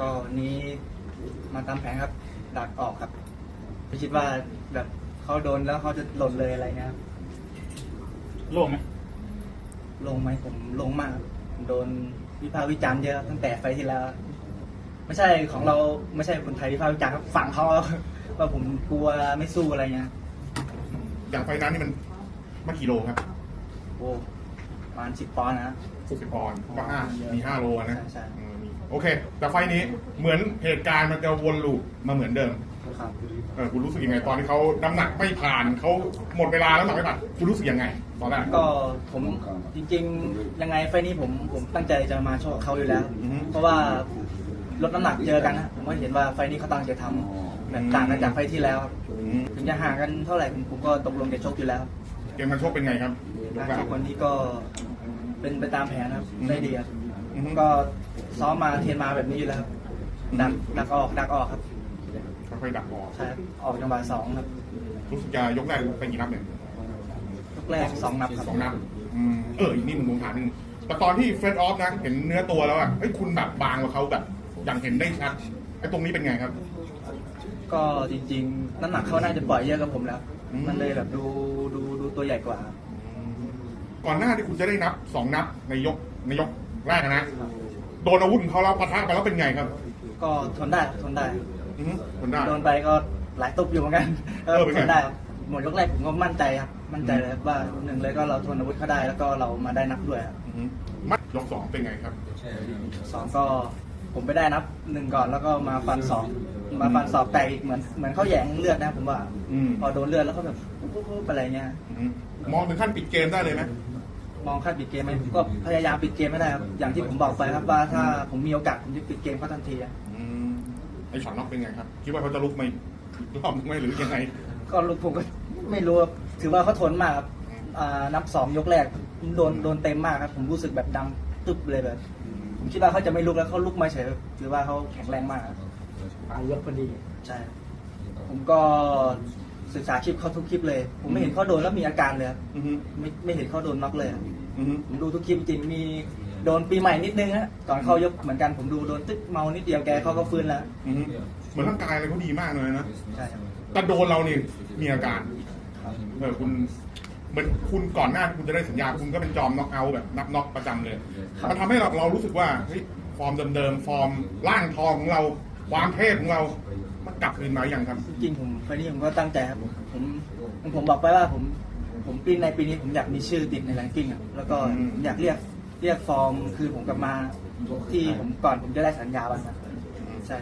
ก็วันนี้มาตามแผนครับ ดักออกครับไม่คิดว่าแบบเขาโดนแล้วเขาจะหล่นเลยอะไรเงี้ยครับโล่งไหมลงไหมผมลงมากครับผมโดนวิพากษ์วิจารณ์เยอะตั้งแต่ไฟล์ที่แล้ว ไม่ใช่ของเราไม่ใช่คนไทยวิพากษ์วิจารณ์ครับฝั่งเขาว่าผมกลัวไม่สู้อะไรเงี้ยอย่างไฟนั้นนี่มันมันกี่โลครับโอ้ประมาณสิบปอนด์นะ60ปอนด์ก็ห้ามีห้าโลนะใช่ใช่เออมี โอเค แต่ไฟนี้เหมือนเหตุการณ์มันจะวนลูปมาเหมือนเดิมครับเออคุณรู้สึกยังไงตอนที่เขาน้ำหนักไม่ผ่านเขาหมดเวลาแล้วน้ำหนักไม่ผ่านคุณรู้สึกยังไงตอนแรกก็ผมจริงๆ ยังไงไฟล์นี้ผมผมตั้งใจจะมาโชว์กับเขาอยู่แล้วอือฮึเพราะว่าลดน้ำหนักเจอกันนะผมก็เห็นว่าไฟล์นี้เขาตั้งใจทำแบบต่างกันจากไฟล์ที่แล้วครับอืมถึงจะห่างกันเท่าไหร่ผมผมก็ตกลงจะชกอยู่แล้วเกมมันโชคเป็นไงครับยกการแรชกกวันนี้ก็เป็นไปตามแผนครับอือฮึได้ดีครับอือฮึก็ ซ้อมมาเทรนมาแบบนี้อยู่แล้วครับดักดักออกดักออกครับค่อยๆดักออกใช่ครับออกจังหวะสองครับรู้สึกจะยกแรกเป็นกี่นับเนี่ยยกแรกสองนับครับสองนับอืมเอออีกนิดนึงผมถามนิดนึงแต่ตอนที่เฟรดออฟนะเห็นเนื้อตัวแล้วอะเฮ้ยคุณแบบบางกว่าเขาแบบอย่างเห็นได้ชัดไอ้ตรงนี้เป็นไงครับ ก็จริงๆน้ำหนักเขาน่าจะปล่อยเยอะกับผมแล้ว อืม มันเลยแบบดูดูดูตัวใหญ่กว่าครับก่อนหน้าที่คุณจะได้นับสองนับในยกในยกแรกอะนะ โดนอาวุธของเขาแล้วปะทะไปแล้วเป็นไงครับก็ทนได้ทนได้ อือฮึคนได้ โดนไปก็หลายตุบอยู่เหมือนกันเออเป็นไง ทนได้ครับหมดยกแรกผมก็มั่นใจครับ มั่นใจเลยครับว่าหนึ่งเลยก็เราทนอาวุธเขาได้ แล้วก็เรามาได้นับด้วยครับอือฮึมัดยกสองเป็นไงครับ สองก็ผมไปได้นับหนึ่งก่อนแล้วก็มาฟันสองมาฟันสอบแตกอีกเหมือนเหมือนเขาแหยงเลือดนะครับผมว่าอืม พอโดนเลือดแล้วก็แบบปุ๊บปุ๊บปุ๊บอะไรเงี้ย อือฮึมองถึงขั้นปิดเกมได้เลยไหม มองขั้นปิดเกมไหมก็พยายามปิดเกมไม่ได้ครับอย่างที่ผมบอกไปครับว่าถ้าผมมีโอกาสผมจะปิดเกมเขาทันทีอะอืมไอ้ช็อตน็อกเป็นไงครับ คิดว่าเขาจะลุกไหมรอบนึงไหมหรือยังไง ก็รู้ผมก็ไม่รู้ครับถือว่าเขาทนมากครับอ่านับสองยกแรกโดนโดนเต็มมากครับผมรู้สึกแบบดังตึ๊บเลยแบบผมคิดว่าเขาจะไม่ลุกแล้วเขาลุกมาเฉยถือว่าเขาแข็งแรงมากครับ ปลายยกพอดี ใช่ ผมก็ ศึกษาคลิปเขาทุกคลิปเลย ผมไม่เห็นเขาโดนแล้วมีอาการเลยครับอือฮึไม่ไม่เห็นเขาโดนน็อกเลยครับอือฮึผมดูทุกคลิปจริงมีโดนปีใหม่นิดนึงฮะก่อนเขายกเหมือนกันผมดูโดนตึ๊กเมานิดเดียวแกเขาก็ฟื้นแล้วอือฮึเหมือนร่างกายอะไรเขาดีมากเลยนะใช่ครับแต่โดนเรานี่มีอาการครับเออคุณเหมือนคุณก่อนหน้าที่คุณจะได้สัญญาคุณก็เป็นจอมน็อกเอาท์แบบนับน็อกประจำเลยมันทำให้เราเรารู้สึกว่าเฮ้ยฟอร์มเดิมๆฟอร์มร่างทองของเรา ความเทพของเรา มันกลับคืนมาอย่างครับ จริงๆผมไฟล์นี้ผมก็ตั้งใจครับ ผมผมผมบอกไปว่าผม ผมปีในปีนี้ผมอยากมีชื่อติดในแรงกิ้งอะแล้วก็อืมผมอยากเรียกเรียกฟอร์มคือผมกลับมาที่ผมก่อนผมจะได้สัญญาวันนะใช่